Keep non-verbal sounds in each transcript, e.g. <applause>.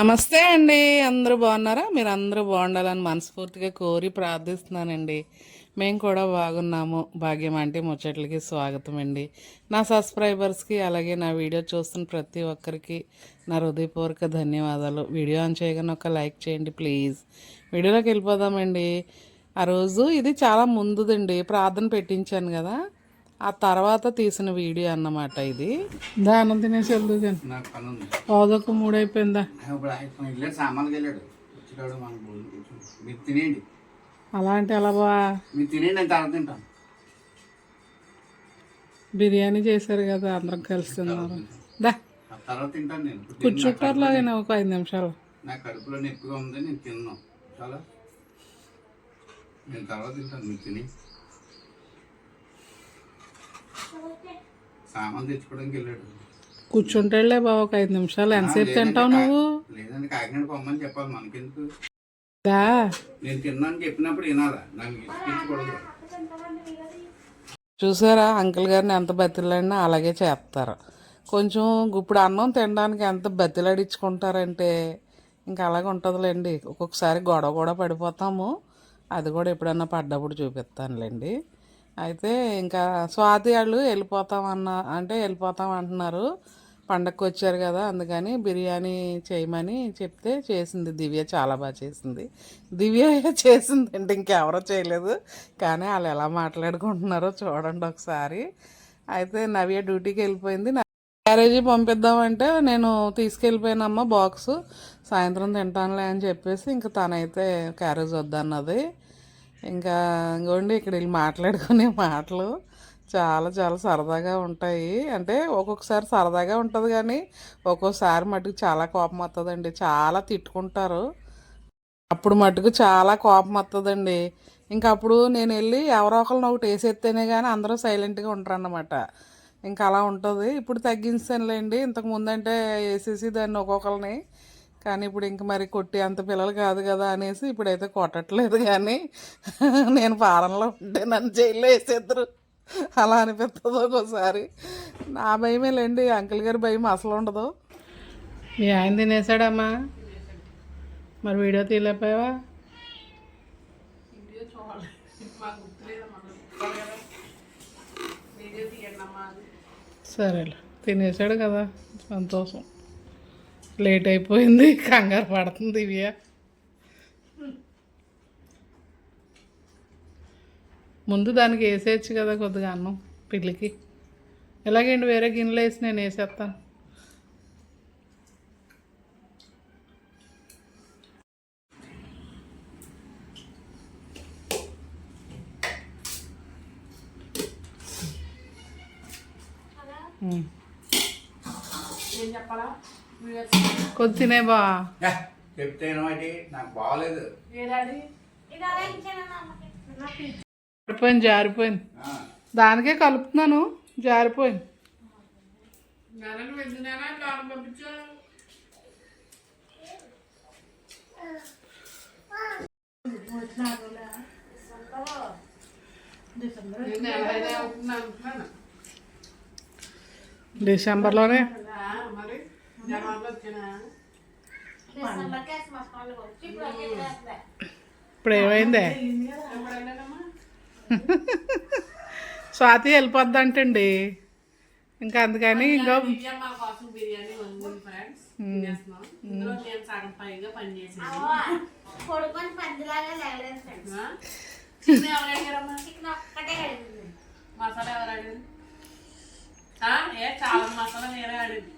నమస్తే అండి. అందరూ బాగున్నారా? మీరు అందరూ బాగుండాలని మనస్ఫూర్తిగా కోరి ప్రార్థిస్తున్నానండి. మేము కూడా బాగున్నాము. భాగ్యం అంటే ముచ్చట్లకి స్వాగతం అండి. నా సబ్స్క్రైబర్స్కి అలాగే నా వీడియో చూస్తున్న ప్రతి ఒక్కరికి నా హృదయపూర్వక ధన్యవాదాలు. వీడియో ఆన్ చేయగానే ఒక లైక్ చేయండి ప్లీజ్. వీడియోలోకి వెళ్ళిపోదామండి. ఆ రోజు ఇది చాలా ముందుదండి. ప్రార్థన పెట్టించాను కదా. ఆ తర్వాత తీసిన వీడియో అన్నమాట ఇది. దానం తినేసి ఉంది పావుదొక్క మూడు అయిపోయిందా? తినేయండి. అలా అంటే ఎలా బా? తినేయండి బిర్యానీ చేశారు కదా అందరం కలిసి తిన్నారు దా. తింటాను నేను. ఒక ఐదు నిమిషాలు. నా కడుపులో నొప్పిగా ఉంది నేను తిన్నాను చాలా. నేను తర్వాత తింటాను మీరు తిని. సామాన్ తెచ్చుకోవడానికి వెళ్ళాడు. కూర్చుంటాడులే బాబు ఒక ఐదు నిమిషాలు. ఎంతసేపు తింటావు నువ్వు? లేదండి కాకినాడ పొమ్మని చెప్పాలి మనకెందుకు? దా. నేను తిన్నాను చెప్పినప్పుడు వినాలా? నాకు చూసారా అంకుల్ గారిని ఎంత బతిలాడినా అలాగే చేస్తారు. కొంచెం ఇప్పుడు అన్నం తినడానికి ఎంత బతిలాడించుకుంటారంటే ఇంకా అలాగే ఉంటుందిలేండి. ఒక్కొక్కసారి గొడవ కూడా పడిపోతాము. అది కూడా ఎప్పుడన్నా పడ్డప్పుడు చూపిస్తానులేండి. అయితే ఇంకా స్వాతి వాళ్ళు వెళ్ళిపోతామన్న అంటే వెళ్ళిపోతాం అంటున్నారు పండగకి వచ్చారు కదా అందుకని బిర్యానీ చేయమని చెప్తే చేసింది. దివ్య చాలా బాగా చేసింది. దివ్య <laughs> చేసింది అంటే ఇంకెవరో చేయలేదు. కానీ వాళ్ళు ఎలా మాట్లాడుకుంటున్నారో చూడండి ఒకసారి. అయితే నవ్య డ్యూటీకి వెళ్ళిపోయింది. క్యారేజీ పంపిద్దామంటే నేను తీసుకెళ్ళిపోయినమ్మ బాక్స్. సాయంత్రం తింటానులే అని చెప్పేసి ఇంకా తనైతే క్యారేజ్ వద్దన్నది. ఇంకా ఇంకోండి ఇక్కడ వీళ్ళు మాట్లాడుకునే మాటలు చాలా చాలా సరదాగా ఉంటాయి. అంటే ఒక్కొక్కసారి సరదాగా ఉంటుంది కానీ ఒక్కోసారి మటుకు చాలా కోపం వస్తుందండి చాలా తిట్టుకుంటారు. అప్పుడు మటుకు చాలా కోపం వస్తుందండి ఇంకా అప్పుడు నేను వెళ్ళి ఎవరో ఒకరిని ఒకటి వేసేస్తేనే కానీ అందరూ సైలెంట్గా ఉంటారన్నమాట. ఇంకా అలా ఉంటుంది. ఇప్పుడు తగ్గించానులేండి ఇంతకు ముందంటే వేసేసి దాన్ని ఒక్కొక్కరిని కానీ ఇప్పుడు ఇంక మరి కొట్టి అంత పిల్లలు కాదు కదా అనేసి ఇప్పుడైతే కొట్టట్లేదు కానీ నేను ఫారంలో ఉంటే నన్ను జైల్లో వేసేద్దరు. అలా అనిపిస్తుంది ఒక్కోసారి. నా భయమే లేండి అంకుల్ గారి భయం అసలు ఉండదు. మీ ఆయన తినేసాడమ్మా? మరి వీడియో తీయలేకపోయావా? సరేలే తినేసాడు కదా సంతోషం. లేట్ అయిపోయింది కంగారు పడుతుంది ఇవి ముందు దానికి వేసేయచ్చు కదా కొద్దిగా అన్నం పిల్లికి. ఎలాగండి వేరే గిన్నెలో వేసి నేను వేసేస్తాను కొద్ది తినే బా. యా, చెప్తేనో అది నాకు బాగలేదు జారిపోయింది జారిపోయింది. ఆ, దానికే కలుపుతున్నాను జారిపోయింది. డిసెంబర్లోనే. ఇప్పుడు ఏమైందే? స్వాతి వెళ్ళిపోద్ది అంటండి ఇంకా అందుకని ఇంకో ఎవరు అడిగింది. మసాలా ఎవరు అడిగారు ఆ, ఏ చాలా మసాలా నేనే అడిగింది.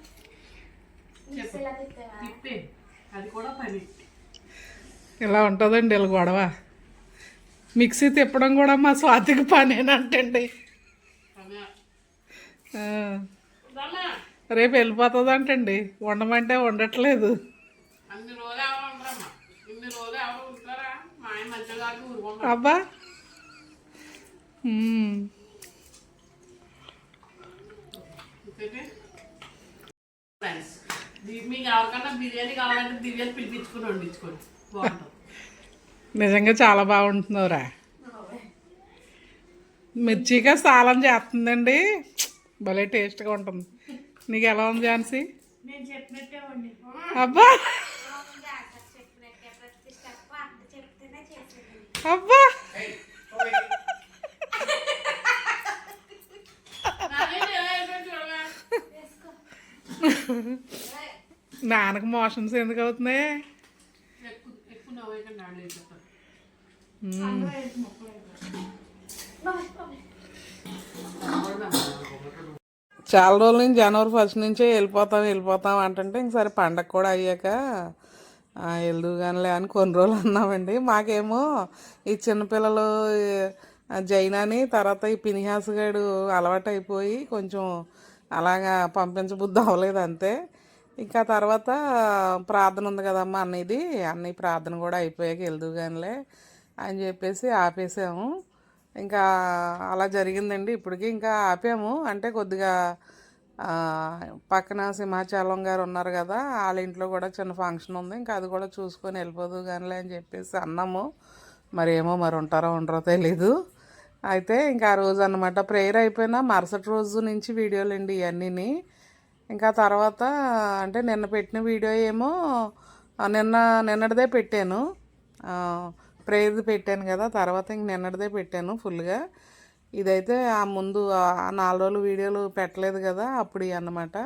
చెప్పు. అది కూడా పని. ఇలా ఉంటుందండి ఇలా గొడవ. మిక్సీ తిప్పడం కూడా మా స్వాతికి పనేనంటండి. రేపు వెళ్ళిపోతుంది అంటండి వండమంటే వండట్లేదు. అబ్బా. ఫ్రెండ్స్ నిజంగా చాలా బాగుంటుందిరా మిర్చిగా సాలం చేస్తుందండి భలే టేస్ట్గా ఉంటుంది నీకు ఎలా ఉంది ఝాన్సీ అబ్బా అబ్బా నాన్నకు మోషన్స్ ఎందుకు అవుతున్నాయి? చాలా రోజుల నుంచి జనవరి ఫస్ట్ నుంచే వెళ్ళిపోతాం వెళ్ళిపోతాం అంటుంటే ఇంకసారి పండగ కూడా అయ్యాక వెళ్దుగానిలే అని కొన్ని రోజులు అన్నామండి. మాకేమో ఈ చిన్నపిల్లలు జైనాని తర్వాత ఈ పినిహాస్ గడు అలవాటు అయిపోయి కొంచెం అలాగా పంపించబుద్ధి అవ్వలేదు అంతే. ఇంకా తర్వాత ప్రార్థన ఉంది కదమ్మా అన్నది అన్ని ప్రార్థన కూడా అయిపోయాక వెళ్దుగానిలే అని చెప్పేసి ఆపేసాము. ఇంకా అలా జరిగిందండి. ఇప్పటికి ఇంకా ఆపాము. అంటే కొద్దిగా పక్కన సింహాచలం గారు ఉన్నారు కదా వాళ్ళ ఇంట్లో కూడా చిన్న ఫంక్షన్ ఉంది. ఇంకా అది కూడా చూసుకొని వెళ్ళిపోదు కానిలే అని చెప్పేసి అన్నాము. మరి ఏమో మరి ఉంటారో ఉండరో తెలీదు. అయితే ఇంకా ఆ రోజు అన్నమాట ప్రేయర్ అయిపోయినా మరుసటి రోజు నుంచి వీడియోలు అండి ఇవన్నీని ఇంకా తర్వాత అంటే నిన్న పెట్టిన వీడియో ఏమో నిన్న నిన్నటిదే పెట్టాను. ప్రేయర్ పెట్టాను కదా తర్వాత ఇంక నిన్నటిదే పెట్టాను ఫుల్గా. ఇదైతే ఆ ముందు ఆ నాలుగు రోజులు వీడియోలు పెట్టలేదు కదా అప్పుడు అన్నమాట.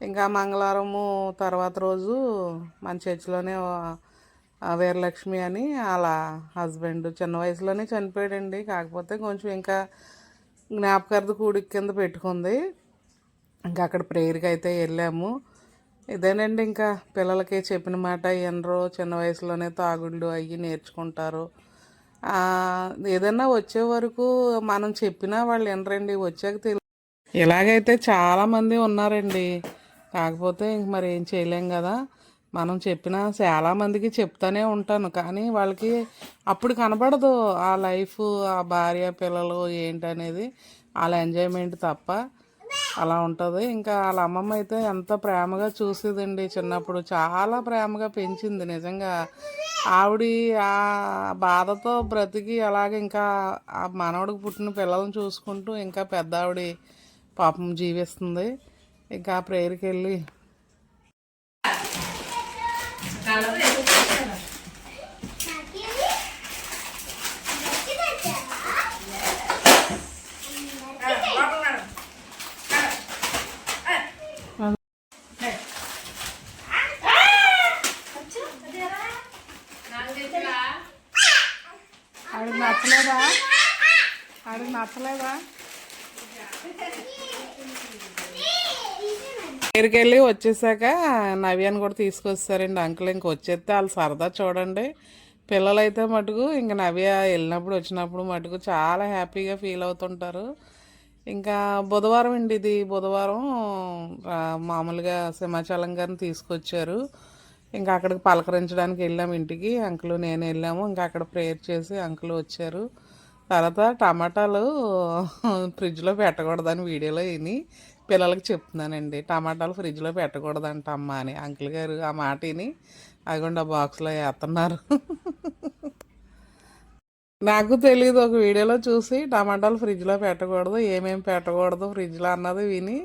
ఇంకా మంగళవారము తర్వాత రోజు మన చర్చిలోనే వీరలక్ష్మి అని అలా హస్బెండ్ చిన్న వయసులోనే చనిపోయాడండి. కాకపోతే కొంచెం ఇంకా జ్ఞాపకార్థ కూడిక కింద పెట్టుకుంది. ఇంకా అక్కడ ప్రేయర్కి అయితే వెళ్ళాము. ఇదేనండి ఇంకా పిల్లలకి చెప్పిన మాట ఎనరో చిన్న వయసులోనే తాగుళ్ళు అయ్యి నేర్చుకుంటారు. ఏదైనా వచ్చే వరకు మనం చెప్పినా వాళ్ళు వినరండి వచ్చాక తెలి. ఇలాగైతే చాలామంది ఉన్నారండి. కాకపోతే ఇంక మరి ఏం చేయలేం కదా. మనం చెప్పిన చాలామందికి చెప్తానే ఉంటాను. కానీ వాళ్ళకి అప్పుడు కనబడదు ఆ లైఫ్ ఆ భార్య పిల్లలు ఏంటనేది. వాళ్ళ ఎంజాయ్మెంట్ తప్ప. అలా ఉంటుంది. ఇంకా వాళ్ళ అమ్మమ్మ అయితే ఎంత ప్రేమగా చూసేదండి చిన్నప్పుడు. చాలా ప్రేమగా పెంచింది నిజంగా. ఆవిడ ఆ బాధతో బ్రతికి అలాగే ఇంకా ఆ మనవడికి పుట్టిన పిల్లల్ని చూసుకుంటూ ఇంకా పెద్ద ఆవిడ పాపం జీవిస్తుంది. ఇంకా ఆ ప్రేయర్కి వెళ్ళి నాకు తెలిసిలా ఆవిడకి నచ్చలేదా ఆవిడకి నచ్చలేదా దగ్గరికి వెళ్ళి వచ్చేసాక నవ్యాన్ని కూడా తీసుకొస్తారండి. అంకుల్ ఇంక వచ్చేస్తే వాళ్ళు సరదా చూడండి. పిల్లలైతే మటుకు ఇంక నవ్య వెళ్ళినప్పుడు వచ్చినప్పుడు మటుకు చాలా హ్యాపీగా ఫీల్ అవుతుంటారు. ఇంకా బుధవారం అండి ఇది. బుధవారం మామూలుగా సింహాచలం గారిని తీసుకొచ్చారు. ఇంకా అక్కడికి పలకరించడానికి వెళ్ళాము ఇంటికి. అంకుల్ నేను వెళ్ళాము. ఇంకా అక్కడ ప్రేయర్ చేసి అంకుల్ వచ్చారు. తర్వాత టమాటాలు ఫ్రిడ్జ్లో పెట్టకూడదని వీడియోలో విని పిల్లలకి చెప్తున్నానండి. టమాటాలు ఫ్రిడ్జ్లో పెట్టకూడదంట అమ్మ అని. అంకుల్ గారు ఆ మాట విని అదిగోండి ఆ బాక్స్లో వేస్తున్నారు. నాకు తెలియదు ఒక వీడియోలో చూసి టమాటాలు ఫ్రిడ్జ్లో పెట్టకూడదు ఏమేమి పెట్టకూడదు ఫ్రిడ్జ్లో అన్నది విని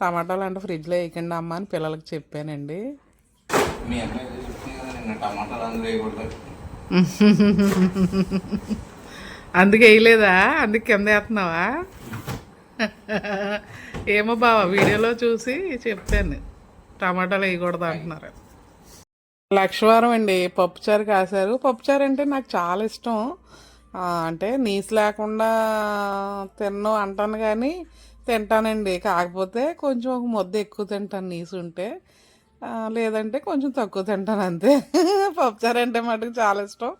టమాటాలు అంటే ఫ్రిడ్జ్లో వేయకండి అమ్మ అని పిల్లలకి చెప్పానండి. మీ టమాటాలు అందులో <laughs> అందుకే వేయలేదా? అందుకే కింద వేస్తున్నావా? ఏమో బావ వీడియోలో చూసి చెప్పాను. టమాటాలు వేయకూడదు అంటున్నారు. లక్షవారం అండి. పప్పుచారు కాశారు. పప్పుచారు అంటే నాకు చాలా ఇష్టం. అంటే నీసు లేకుండా తిన్ను అంటాను కానీ తింటానండి. కాకపోతే కొంచెం ఒక ముద్ద ఎక్కువ తింటాను నీసు ఉంటే. లేదంటే కొంచెం తక్కువ తింటాను అంతే. పప్పుచారు అంటే మటుకు చాలా ఇష్టం.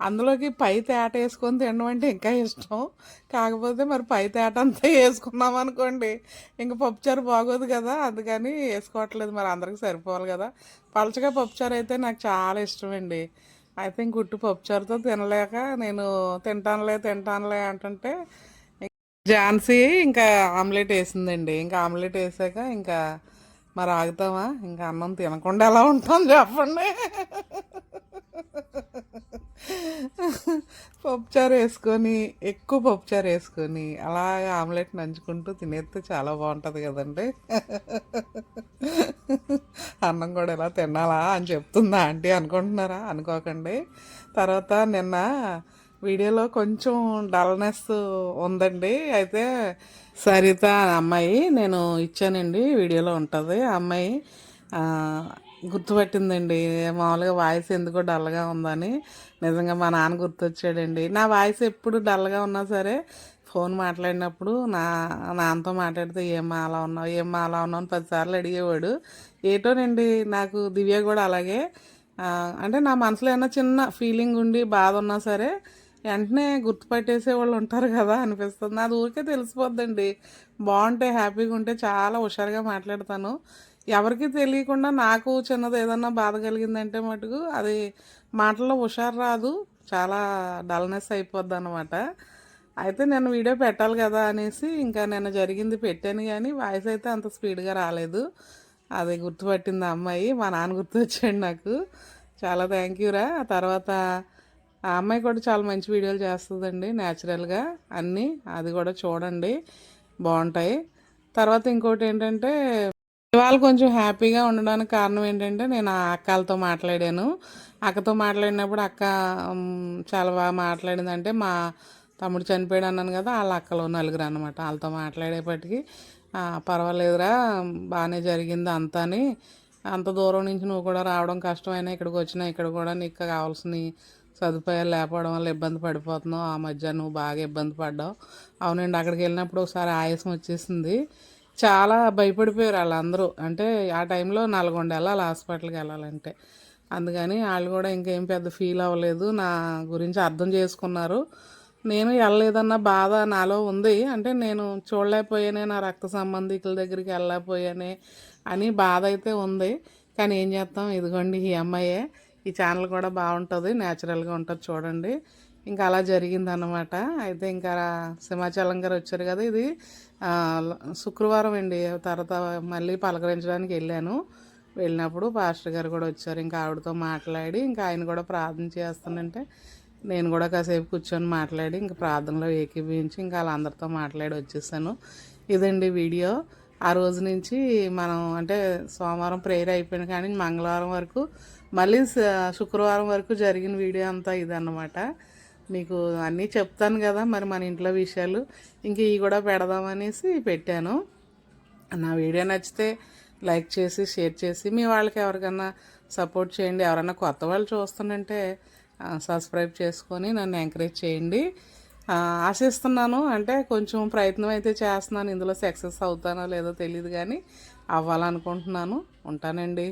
అందులోకి పై తేట వేసుకొని తినడం అంటే ఇంకా ఇష్టం. కాకపోతే మరి పై తేట అంతా వేసుకున్నాం అనుకోండి ఇంకా పప్పుచారు బాగోదు కదా అందుకని వేసుకోవట్లేదు. మరి అందరికి సరిపోవాలి కదా. పలచగా పప్పుచారు అయితే నాకు చాలా ఇష్టం అండి అయితే ఇంక గుట్టు పప్పుచారుతో తినలేక నేను తింటానులే తింటానులే అంటుంటే ఝాన్సీ ఇంకా ఆమ్లెట్ వేసిందండి. ఇంకా ఆమ్లెట్ వేసాక ఇంకా మరి ఆగుతామా? ఇంకా అన్నం తినకుండా ఎలా ఉంటాం చెప్పండి. పప్పుచారు వేసుకొని ఎక్కువ పప్పుచారు వేసుకొని అలాగే ఆమ్లెట్ నంచుకుంటూ తినేస్తే చాలా బాగుంటుంది కదండి. అన్నం కూడా ఎలా తినాలా అని చెప్తుందా ఆంటీ అనుకుంటున్నారా? అనుకోకండి. తర్వాత నిన్న వీడియోలో కొంచెం డల్నెస్ ఉందండి. అయితే సరిత అమ్మాయి నేను ఇచ్చానండి వీడియోలో ఉంటుంది. ఆ అమ్మాయి గుర్తుపట్టిందండి. మామూలుగా వాయిస్ ఎందుకో డల్గా ఉందని. నిజంగా మా నాన్న గుర్తొచ్చాడండి. నా వాయిస్ ఎప్పుడు డల్గా ఉన్నా సరే ఫోన్ మాట్లాడినప్పుడు నా నాన్నతో మాట్లాడితే ఏమ్మా అలా ఉన్నావు? ఏమ్మా అలా ఉన్నావు? అని పదిసార్లు అడిగేవాడు. ఏటోనండి నాకు దివ్య కూడా అలాగే. అంటే నా మనసులో ఏమైనా చిన్న ఫీలింగ్ ఉండి బాధ ఉన్నా సరే వెంటనే గుర్తుపట్టేసే వాళ్ళు ఉంటారు కదా అనిపిస్తుంది. అది ఊరికే తెలిసిపోద్దండి. బాగుంటే హ్యాపీగా ఉంటే చాలా హుషారుగా మాట్లాడతాను. ఎవరికి తెలియకుండా నాకు చిన్నది ఏదన్నా బాధ కలిగిందంటే మటుకు అది మాటల్లో హుషారు రాదు చాలా డల్నెస్ అయిపోద్ది అనమాట అయితే నేను వీడియో పెట్టాలి కదా అనేసి ఇంకా నేను జరిగింది పెట్టాను కానీ వాయిస్ అయితే అంత స్పీడ్గా రాలేదు. అది గుర్తుపట్టింది ఆ అమ్మాయి మా నాన్న గుర్తొచ్చాడు నాకు. చాలా థ్యాంక్ యూరా ఆ తర్వాత ఆ అమ్మాయి కూడా చాలా మంచి వీడియోలు చేస్తుందండి న్యాచురల్గా అన్నీ. అది కూడా చూడండి బాగుంటాయి. తర్వాత ఇంకోటి ఏంటంటే ఇవాళ కొంచెం హ్యాపీగా ఉండడానికి కారణం ఏంటంటే నేను ఆ అక్కలతో మాట్లాడాను. అక్కతో మాట్లాడినప్పుడు అక్క చాలా బాగా మాట్లాడిందంటే మా తమ్ముడు చనిపోయాడు అన్నాను కదా వాళ్ళ అక్కలో నలుగురు అనమాట వాళ్ళతో మాట్లాడేపటికి పర్వాలేదురా బాగానే జరిగింది అంతా అని. అంత దూరం నుంచి నువ్వు కూడా రావడం కష్టమైనా ఇక్కడికి వచ్చినా ఇక్కడ కూడా నీకు కావాల్సిన సదుపాయాలు లేకపోవడం వల్ల ఇబ్బంది పడిపోతున్నావు. ఆ మధ్య నువ్వు బాగా ఇబ్బంది పడ్డావు. అవునండి అక్కడికి వెళ్ళినప్పుడు ఒకసారి ఆయాసం వచ్చేసింది. చాలా భయపడిపోయారు వాళ్ళందరూ. అంటే ఆ టైంలో నల్గొండ వెళ్ళాలి హాస్పిటల్కి వెళ్ళాలంటే. అందుకని వాళ్ళు కూడా ఇంకేం పెద్ద ఫీల్ అవ్వలేదు. నా గురించి అర్థం చేసుకున్నారు. నేను వెళ్ళలేదన్న బాధ నాలో ఉంది. అంటే నేను చూడలేకపోయానే నా రక్త సంబంధికుల దగ్గరికి వెళ్ళలేకపోయానే అని బాధ అయితే ఉంది. కానీ ఏం చేస్తాం? ఇదిగోండి ఈ అమ్మాయే. ఈ ఛానల్ కూడా బాగుంటుంది. న్యాచురల్గా ఉంటుంది చూడండి. ఇంకా అలా జరిగిందనమాట అయితే ఇంకా సింహాచలం గారు వచ్చారు కదా ఇది. శుక్రవారం అండి. తర్వాత మళ్ళీ పలకరించడానికి వెళ్ళాను. వెళ్ళినప్పుడు పాస్టర్ గారు కూడా వచ్చారు. ఇంకా ఆవిడతో మాట్లాడి ఇంకా ఆయన కూడా ప్రార్థన చేస్తానంటే నేను కూడా కాసేపు కూర్చొని మాట్లాడి ఇంకా ప్రార్థనలో ఏకీభవించి ఇంకా వాళ్ళందరితో మాట్లాడి వచ్చేసాను. ఇదండి వీడియో. ఆ రోజు నుంచి మనం అంటే సోమవారం ప్రేయర్ అయిపోయింది కానీ మంగళవారం వరకు మళ్ళీ శుక్రవారం వరకు జరిగిన వీడియో అంతా ఇదన్నమాట. మీకు అన్నీ చెప్తాను కదా మరి మన ఇంట్లో విషయాలు. ఇంక ఇవి కూడా పెడదామనేసి పెట్టాను. నా వీడియో నచ్చితే లైక్ చేసి షేర్ చేసి మీ వాళ్ళకి ఎవరికన్నా సపోర్ట్ చేయండి. ఎవరైనా కొత్త వాళ్ళు చూస్తుందంటే సబ్స్క్రైబ్ చేసుకొని నన్ను ఎంకరేజ్ చేయండి. ఆశిస్తున్నాను అంటే కొంచెం ప్రయత్నం అయితే చేస్తున్నాను. ఇందులో సక్సెస్ అవుతానో లేదో తెలియదు కానీ అవ్వాలనుకుంటున్నాను. ఉంటానండి.